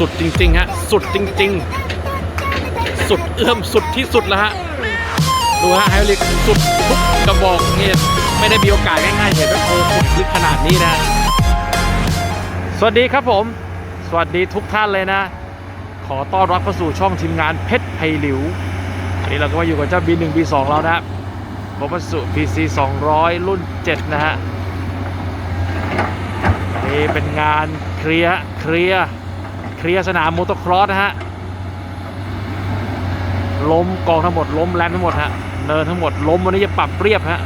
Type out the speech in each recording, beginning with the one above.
สุดจริงๆฮะสุดจริง ๆ สุดเอื้อมสุดที่สุดแล้วฮะดูฮะไฮรอลิกสุดทุกกระบอกเนี่ยไม่ได้มีโอกาสง่ายๆเห็นว่าโคขุดลึกขนาดนี้นะ สวัสดีครับผม สวัสดีทุกท่านเลยนะ ขอต้อนรับเข้าสู่ช่องทีมงานเพชรไพลิววันนี้เราก็มาอยู่กับเจ้า B1 B2 แล้วนะบมัสุ PC 200 รุ่น 7 นะฮะนี่เป็นงานเคลียร์เคลียร์ เคลียร์สนามมอเตอร์ครอสนะฮะล้มกองทั้งหมดล้มแลนทั้งหมดฮะเนินทั้งหมดล้มวันนี้จะปรับเรียบฮะ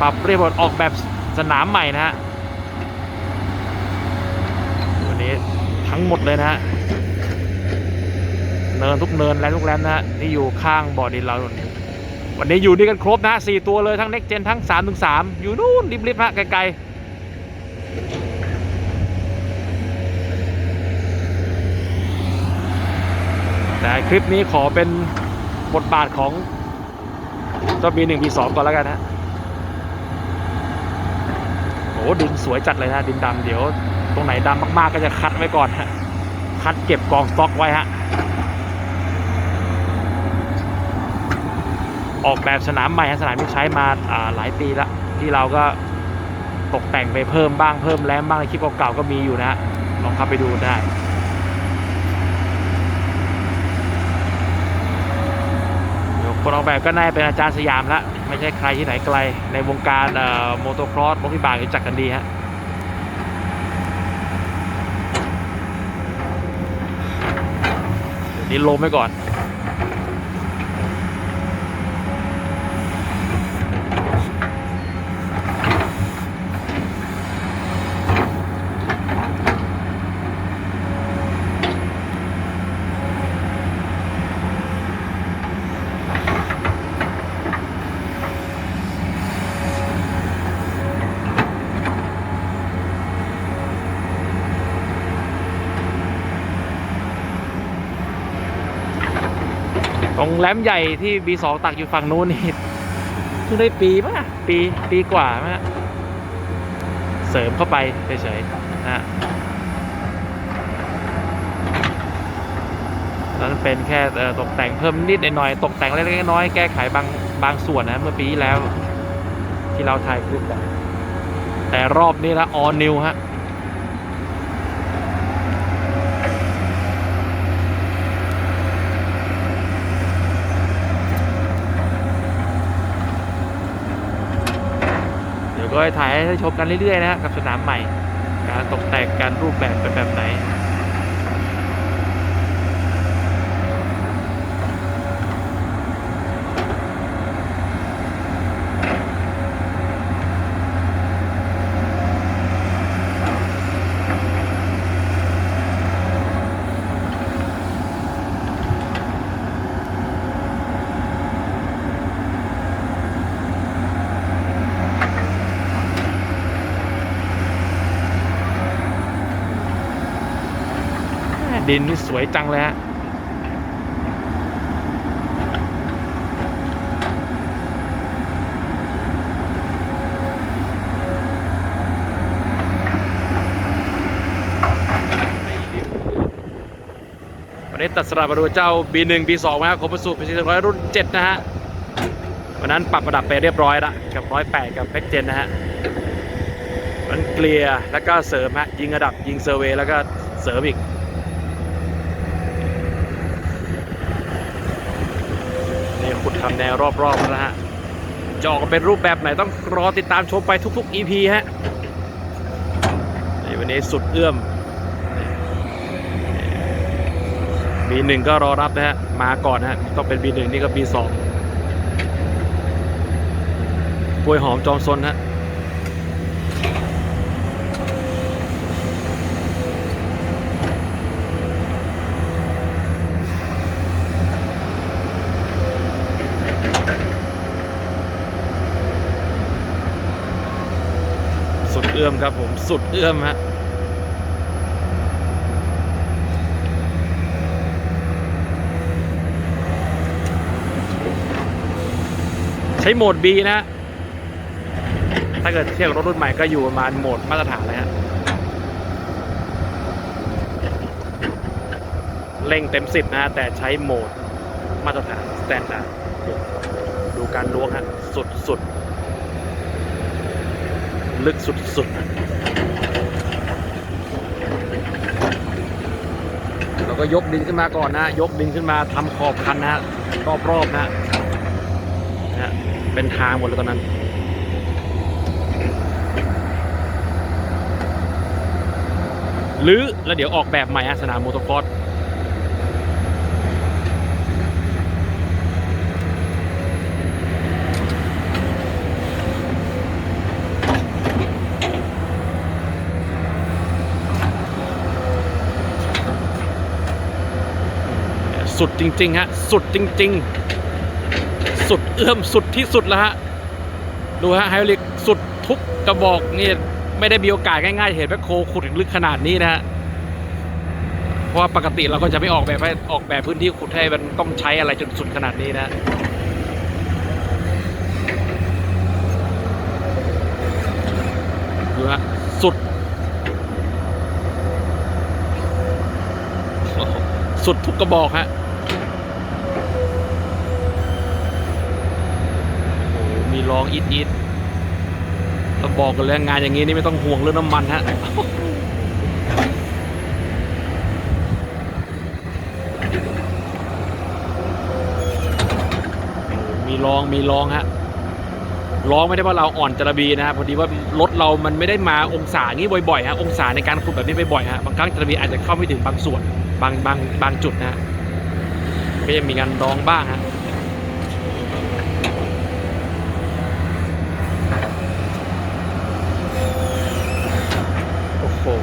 ปรับเรียบหมดออกแบบสนามใหม่นะฮะวันนี้ทั้งหมดเลยนะฮะเนินทุกเนินแลนทุกแลนนะฮะที่อยู่ข้างบ่อดินเราวันนี้อยู่นี่กันครบนะสี่ตัวเลยทั้งเน็กเจนทั้ง3ถึง3อยู่นู่นริบๆฮะไกลๆ แต่คลิปนี้ขอเป็นบทบาทของเจ้าบีหนึ่งบีสองก่อนแล้วกันฮะโอ้ดินสวยจัดเลยนะดินดำเดี๋ยว ตรงไหนดำมากๆก็จะคัดไว้ก่อนฮะคัดเก็บกองสต็อกไว้ฮะออกแบบสนามใหม่ฮะสนามที่ใช้มาาหลายปีละที่เราก็ตกแต่งไปเพิ่มบ้างเพิ่มแรมบ้างคลิปเก่าๆก็มีอยู่นะฮะลองเข้าไปดูได้ คนออกแบบก็น่าจะเป็นอาจารย์สยามละไม่ใช่ใครที่ไหนไกล ในวงการเอ่อโมโตครอสรถพิบากรู้จักกันดีฮะเดี๋ยวนี้ลมไปก่อน รงแรมใหญ่ที่ B2 ตักอยู่ฝั่งนู้นนี่เพิ่งได้ปีป่ะ ปีปีกว่ามั้งฮะเสริมเข้าไปเฉยๆนะฮะนั้นเป็นแค่ตกแต่งเพิ่มนิดหน่อยตกแต่งเล็กๆน้อยๆแก้ไขบางบางส่วนนะเมื่อปีที่แล้ว ที่เราถ่ายคลิปแต่รอบนี้ละออนิวฮะ เดี๋ยว ก็ให้ถ่ายให้ชมกันเรื่อยๆนะฮะกับสนามใหม่การตกแต่งการรูปแบบเป็นแบบไหน ดินนี่สวยจังเลยฮะวันนี้ตัดสลับมาดูเจ้า B1 B2 นะครับคมประสูเป็นร้อยรุ่น 7 นะฮะ วันนั้นปรับระดับไปเรียบร้อยละกับ 108 กับเพกเจนนะฮะมันเกลียแล้วก็เสริมฮะยิงระดับยิงเซอร์เวย์แล้วก็เสริมอีก ขุดทำแนวรอบๆแล้วนะฮะจะออกเป็นรูปแบบไหนต้องรอติดตามชมไปทุกๆ EP ฮะนี่วันนี้สุดเอื้อมบีหนึ่งก็รอรับนะฮะ มาก่อนฮะ ต้องเป็นบีหนึ่งนี่ก็ B2 กล้วยหอมจอมซนฮะ อื้อมครับผมสุดเอื้อมฮะใช้โหมด B นะ ถ้าเกิดเทียบรถรุ่นใหม่ก็อยู่ประมาณโหมดมาตรฐานเลยฮะเร่งเต็มสิบนะฮะแต่ใช้โหมดมาตรฐานสแตนดาร์ดดูการล้วงฮะ สุดสุด ลึกสุดสุดเราก็ยกดินขึ้นมาก่อนนะ ยกดินขึ้นมาทำขอบคันนะฮะรอบๆนะฮนะเป็นทางหมดเลยตอนนั้นหรือแล้วเดี๋ยวออกแบบใหม่ฮะสนามโมโตครอส สุดจริงๆฮะสุดจริง ๆ สุดเอื้อมสุดที่สุดแล้วฮะดูฮะไฮดรอลิกสุดทุกกระบอกนี่ไม่ได้มีโอกาสง่ายๆเห็นแมคโครขุดลึกขนาดนี้นะฮะเพราะว่าปกติเราก็จะไม่ออกแบบให้ออกแบบพื้นที่ขุดให้มันต้องใช้อะไรจนสุดขนาดนี้นะดูฮะสุด สุดทุกกระบอกฮะโอ้โหมี ร้องอีดอีดเราบอกกันเลยงานอย่างนี้นี่ไม่ต้องห่วงเรื่องน้ำมันฮะมีรองมีรองฮะร้องไม่ได้ว่าเราอ่อนจระบีนะฮะพอดีว่ารถเรามันไม่ได้มาองศางนี้บ่อยๆฮะองศาในการขุดแบบนี้บ่อยๆฮะบางครั้งจระบีอาจจะเข้าไม่ถึงบางส่วนบางบางบางจุดนะฮะก็ยังมีการร้องบ้างฮะ โอ้โห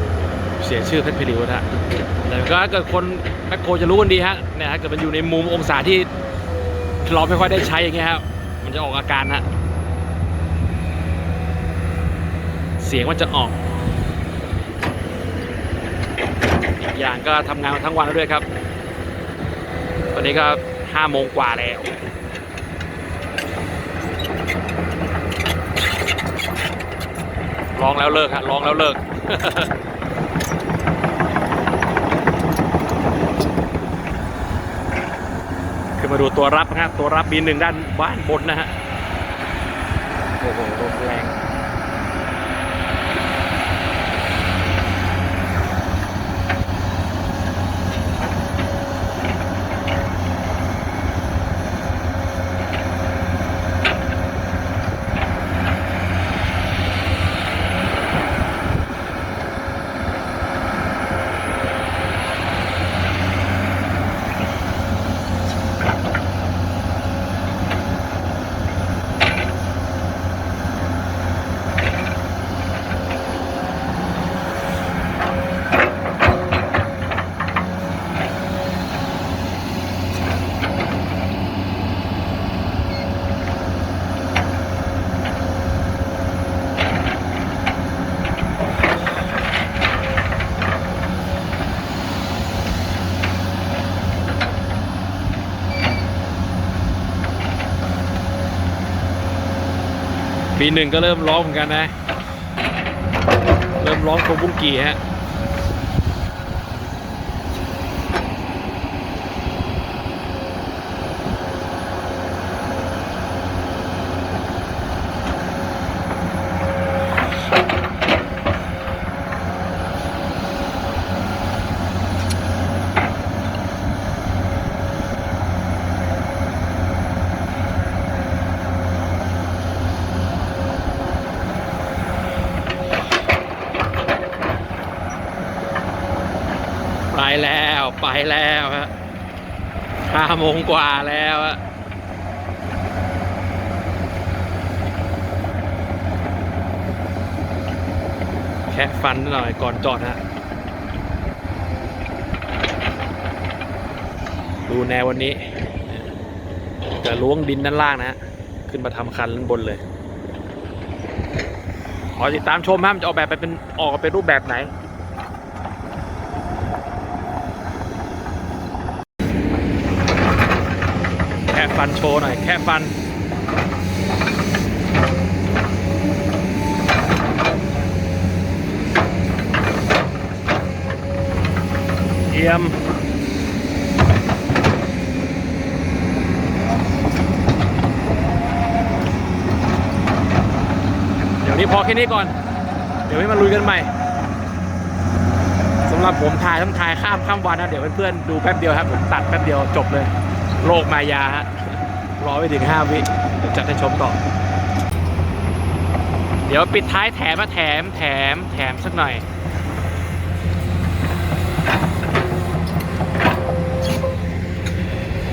เสียชื่อเพชรพิริวนะฮะแต่ก็ถ้าเกิดคนแมคโครจะรู้กันดีฮะเนี่ยถ้าเกิดมันอยู่ในมุมองศาที่เราไม่ค่อยได้ใช้อย่างเงี้ยครับมันจะออกอาการฮะเสียงมันจะออกอีกอย่างก็ทำงานมาทั้งวันแล้วด้วยครับ ตอนนี้ก็ห้าโมงกว่าแล้วร้องแล้วเลิกฮะร้องแล้วเลิก ขึ้นมาดูตัวรับนะฮะตัวรับบีหนึ่งด้านบ้านบนนะฮะ โอ้โหลมแรง ปีหนึ่งก็เริ่มร้องเหมือนกันนะ เริ่มร้องโคบุ้งกีฮะ ไปแล้ว ไปแล้วฮะห้าโมงกว่าแล้วฮะแค่ฟันหน่อยก่อนจอดฮะ ดูแนววันนี้ จะล้วงดินด้านล่างนะฮะ ขึ้นมาทำคันด้านบนเลย ขอติดตามชมฮะมันจะออกแบบไปเป็นออกเป็นรูปแบบไหน ฟันโชว์หน่อย แค่ฟัน เยี่ยมเดี๋ยวนี้พอแค่นี้ก่อน เดี๋ยวให้มันลุยกันใหม่สำหรับผมถ่ายต้องถ่ายข้ามข้ามวันนะ เดี๋ยวเพื่อนๆดูแป๊บเดียวครับ ผมตัดแป๊บเดียวจบเลย โลกมายาฮะ รอไปถึง 5 วิเดี๋ยวจัดให้ชมต่อ เดี๋ยวปิดท้ายแถมมาแถมแถมแถมสักหน่อย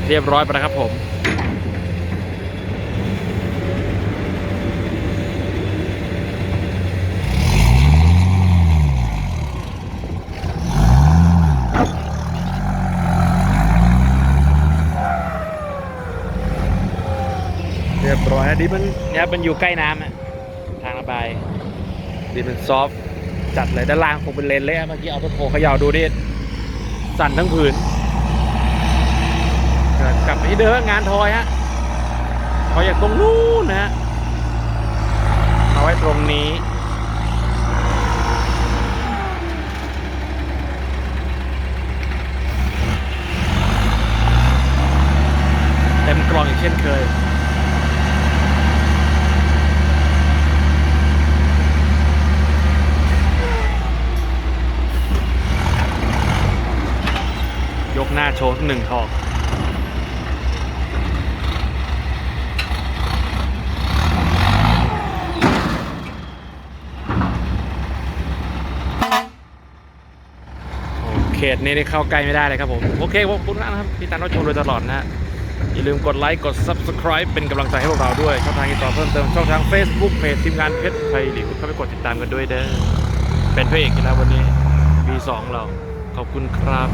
เรียบร้อยไปแล้วครับผม เรียบร้อย นะดิมันเนี่ยมันอยู่ใกล้น้ำอะทางระบายดินมันซอฟต์จัดเลยด้านล่างคงเป็นเลนเลยอะเมื่อกี้เอาต้นโพเขย่าดูดิสั่นทั้งผืนเออกลับไปที่เดิมงานทอยฮะทอยจากตรงนู้นนะฮะมาไว้ตรงนี้เต็มกล่องอีกเช่นเคย หน้าโชว์หนึ่งทอกเขตนี้เข้าใกล้ไม่ได้เลยครับผม โอเคขอบคุณมากนะครับพี่ตันรับชมโดยตลอดนะฮะอย่าลืมกดไลค์กด Subscribe เป็นกำลังใจให้พวกเราด้วย ช่องทางติดต่อเพิ่มเติม ช่องทาง Facebook เพจทีมงานเพชรไทยหลีกเข้าไปกดติดตามกันด้วยเด้อเป็นพระเอกกันแล้ววันนี้ B2 เราขอบคุณครับ